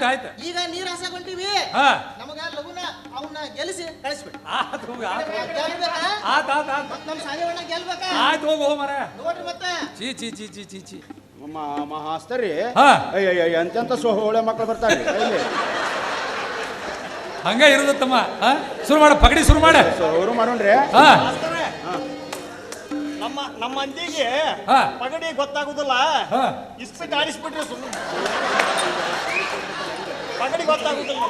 ಆಯ್ತು ಆಯ್ತು ಈಗ ನೀರ್ ಹಾಸಕ್ ಹೊಂಟಿವಿ ಹಾ. ನಮಗ ಲಗುನ ಅವನ್ನ ಗೆಲ್ಲಿಸಿ ಕಳಿಸ್ಬಿಡಿ. ಆತ್. ಗೆಲ್ಬೇಕಾ? ಆತ್ ಆತ್ ಆತ್. ಮತ್ ನಮ್ ಸಾಲಿವಣ್ಣ ಗೆಲ್ಬೇಕಾ? ಆಯ್ತು ಹೋಗು ಹೋಗ ಮರ ನೋಡ್ರಿ ಮತ್ತೆ. ಚಿ ಚಿ ಚಿ ಚಿ ಚಿ ಚಿ ಮಹಾಸ್ತರಿ ಹಾ. ಅಯ್ಯ ಎಂತೆಂತ ಸೋ ಒಳ್ಳೆ ಮಕ್ಕಳು ಬರ್ತಾರೆ. ಇಲ್ಲಿ ಹಂಗ ಇರುದತ್ತಮ್ಮ ಹಾ ಶುರು ಮಾಡ ಪಗಡಿ ಶುರು ಮಾಡ. ಅವರು ಮಾಡೋಣ್ರಿ. ಹಾ. ಮಾಸ್ತರೇ, ನಮ್ಮ ನಮ್ಮ ಮಂದಿಗೆ ಹಾ. ಪಗಡಿ ಗೊತ್ತಾಗುದಿಲ್ಲ. ಹಾ. ಇಸ್ಪಿಟ್ ಆಡಿಸ್ಬಿಟ್ರೆ ಸುಮ್ಮನೆ ಪಗಡಿ ಗೊತ್ತಾಗುದಿಲ್ಲ.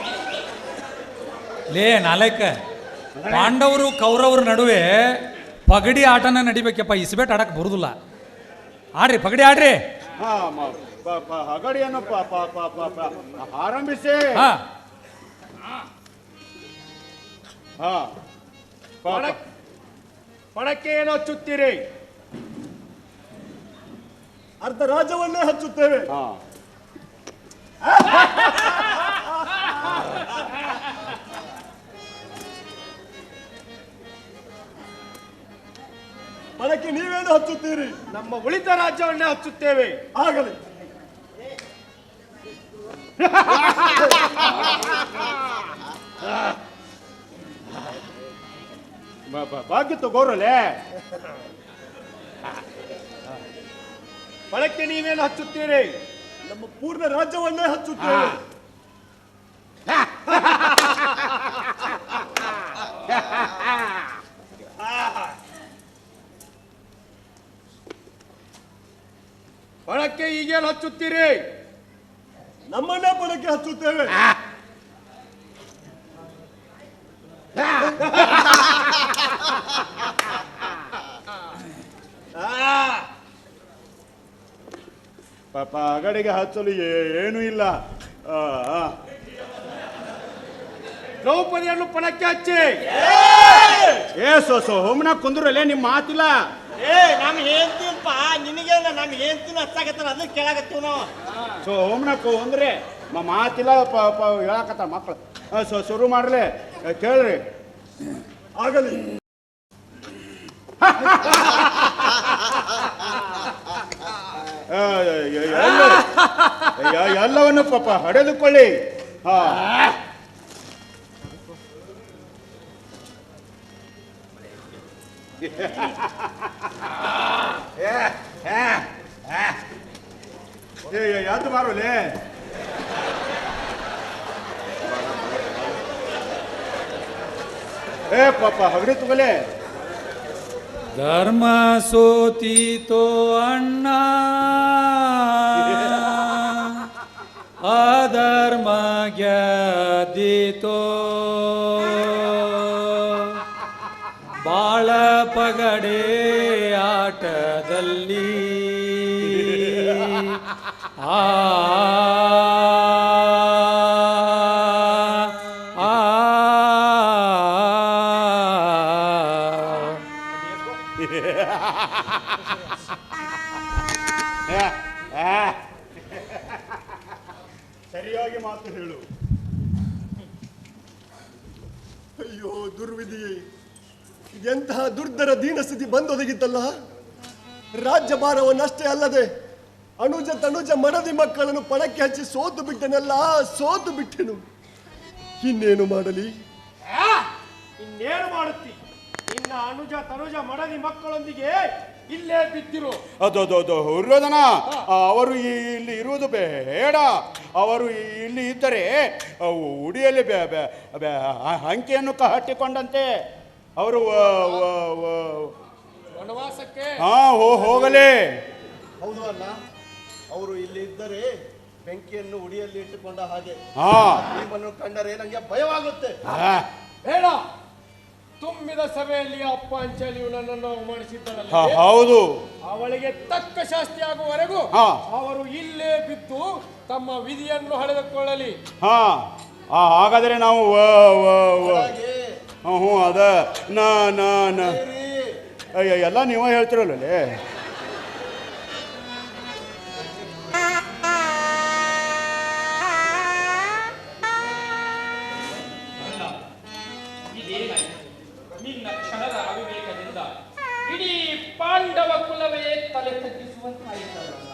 ಲೇ ನಾಲ್ಕ. ಪಾಂಡವರು ಕೌರವ್ರ ನಡುವೆ ಪಗಡಿ ಆಟನ ನಡಿಬೇಕಪ್ಪ. ಇಸ್ಬೇಟ್ ಆಡಕ್ ಬರುದಿಲ್ಲ. ಆಡ್ರಿ ಪಗಡಿ ಆಡ್ರಿ. ಹಾ ಮ- ಪ- ಪ- ಹಗಡಿಯನ್ನು ಪ- ಪ- ಪ- ಪ- ಪ- ಆರಂಭಿಸಿ. ಹಾ. ಹಾ. ಪ- ಪ- ಪಣಕ್ಕೆ ಏನು ಹಚ್ಚುತ್ತೀರಿ ಅರ್ಧ ರಾಜ್ಯವನ್ನೇ ಹಚ್ಚುತ್ತೇವೆ. ಹಾ. ಪಣಕ್ಕೆ ನೀವೇನು ಹಚ್ಚುತ್ತೀರಿ? ನಮ್ಮ ಉಳಿತ ರಾಜ್ಯವನ್ನೇ ಹಚ್ಚುತ್ತೇವೆ. ಆಗಲಿ. ಬಾಗಿತ್ತು ಗೌರಲೆ ಪಣಕ್ಕೆ ನೀವೇನು ಹಚ್ಚುತ್ತೀರಿ? ನಮ್ಮ ಪೂರ್ಣ ರಾಜ್ಯವನ್ನೇ ಹಚ್ಚುತ್ತೀರಿ ಬಳಕೆ ಈಗೇನು ಹಚ್ಚುತ್ತೀರಿ? ನಮ್ಮನ್ನೇ ಬಳಕೆ ಹಚ್ಚುತ್ತೇವೆ. ಪಾಪ ಅಗಡಿಗೆ ಹಚ್ಚಲು ಏನೂ ಇಲ್ಲ. ದ್ರೌಪದಿಯನ್ನು ಪಣಕ್ಕೆ ಹಚ್ಚಿ. ಏ! ಸೊ ಸೊ ಹೋಮ್ನ ಕುಂದ್ರಲ್ಲೇ ನಿಮ್ಮ ಮಾತಿಲ್ಲ. ಏ ನಮ್ ಏನ್ತೀನಪ್ಪ ನಿನಗೇನ ನಮ್ ಹೇಳ್ತೀನಿ ಹಚ್ಚಾಕತ್ತಾರ ಅದನ್ನ ಕೇಳಾಕತ್ತೀವಿ ನಾವು. ಸೊ ಹೋಮನ ಕುಂದ್ರೆ ಮ- ಮಾತಿಲ್ಲ ಹೇಳಕತ್ತ ಮಕ್ಕಳು ಸೊ ಶುರು ಮಾಡ್ರಿ ಕೇಳ್ರಿ. ಆಗಲಿ. ಎಲ್ಲವನ್ನು ಪಾಪ ಹಡೆದುಕೊಳ್ಳಿ. ಹಾ ಮಾರೋಲೆ ಏ ಪಾಪ ಹಗಡಿ ತಗೊಲೆ. ಧರ್ಮ ಸೋತಿ ತೋ ಅಣ್ಣ. ಗೆದ್ದಿತೋ ಬಾಳ ಪಗಡೆ ಆಟದಲ್ಲಿ ಆ ಅಯ್ಯೋ, ದುರ್ವಿಧಿಯೇ. ಎಂತಹ ದುರ್ಧರ ದೀನಸ್ಥಿತಿ ಬಂದೊದಗಿತ್ತಲ್ಲ? ರಾಜ್ಯ ಭಾರವನ್ನಷ್ಟೇ ಅಲ್ಲದೆ ಅನುಜ ತನುಜ ಮಡದಿ ಮಕ್ಕಳನ್ನು ಪಣಕ್ಕೆ ಹಚ್ಚಿ ಸೋತು ಬಿಟ್ಟನೆಲ್ಲ? ಸೋತು ಬಿಟ್ಟೆನು. ಇನ್ನೇನು ಮಾಡಲಿ? ಇನ್ನೇನು ಮಾಡುತ್ತಿ? ಇನ್ನ ಅನುಜ ತನುಜ ಮಡದಿ ಮಕ್ಕಳೊಂದಿಗೆ ಇಲ್ಲೇ ಬಿದ್ದಿರು. ಅದು ಅದು ಅದು ಹುರ್ಯೋಧನ ಅವರು ಇಲ್ಲಿ ಇರುವುದು ಬೇಡ. ಅವರು ಇಲ್ಲಿ ಇದ್ದರೆ ಉಡಿಯಲ್ಲಿ ಬೆ- ಬೆ- ಬೆ- ಅಂಕೆಯನ್ನು ಕಟ್ಟಿಕೊಂಡಂತೆ ಅವರು ವನವಾಸಕ್ಕೆ ಹಾ ಹೋ ಹೋಗಲೇ. ಹೌದು ಅಲ್ಲ. ಅವರು ಇಲ್ಲಿ ಇದ್ದರೆ ಬೆಂಕಿಯನ್ನು ಉಡಿಯಲ್ಲಿ ಇಟ್ಟುಕೊಂಡ ಹಾಗೆ. ಹಾ. ನಿಮ್ಮನ್ನು ಕಂಡರೆ ನನಗೆ ಭಯವಾಗುತ್ತೆ. ಬೇಡ. ತುಂಬಿದ ಸಭೆಯಲ್ಲಿ ಅಪ್ಪ ಅಂಚಲಿ ಹೌದು. ಅವಳಿಗೆ ತಕ್ಕ ಶಾಸ್ತಿ ಆಗುವವರೆಗೂ ಅವರು ಇಲ್ಲೇ ಬಿದ್ದು ತಮ್ಮ ವಿಧಿಯನ್ನು ಹಳೆದುಕೊಳ್ಳಲಿ. ಹಾ ಹಾಗಾದ್ರೆ ನಾವು ಹ್ಞೂ ಅದ. ನಾ ನಾ ನಾ. ಎಲ್ಲ ನೀವ ಹೇಳ್ತಿರಲ್ಲೇ ನಿನ್ನ ಕ್ಷಣದ ಅವಿವೇಕದಿಂದ ಇಡೀ ಪಾಂಡವ ಕುಲವೇ ತಲೆ ತಗ್ಗಿಸುವಂತಾಯಿತಲ್ಲ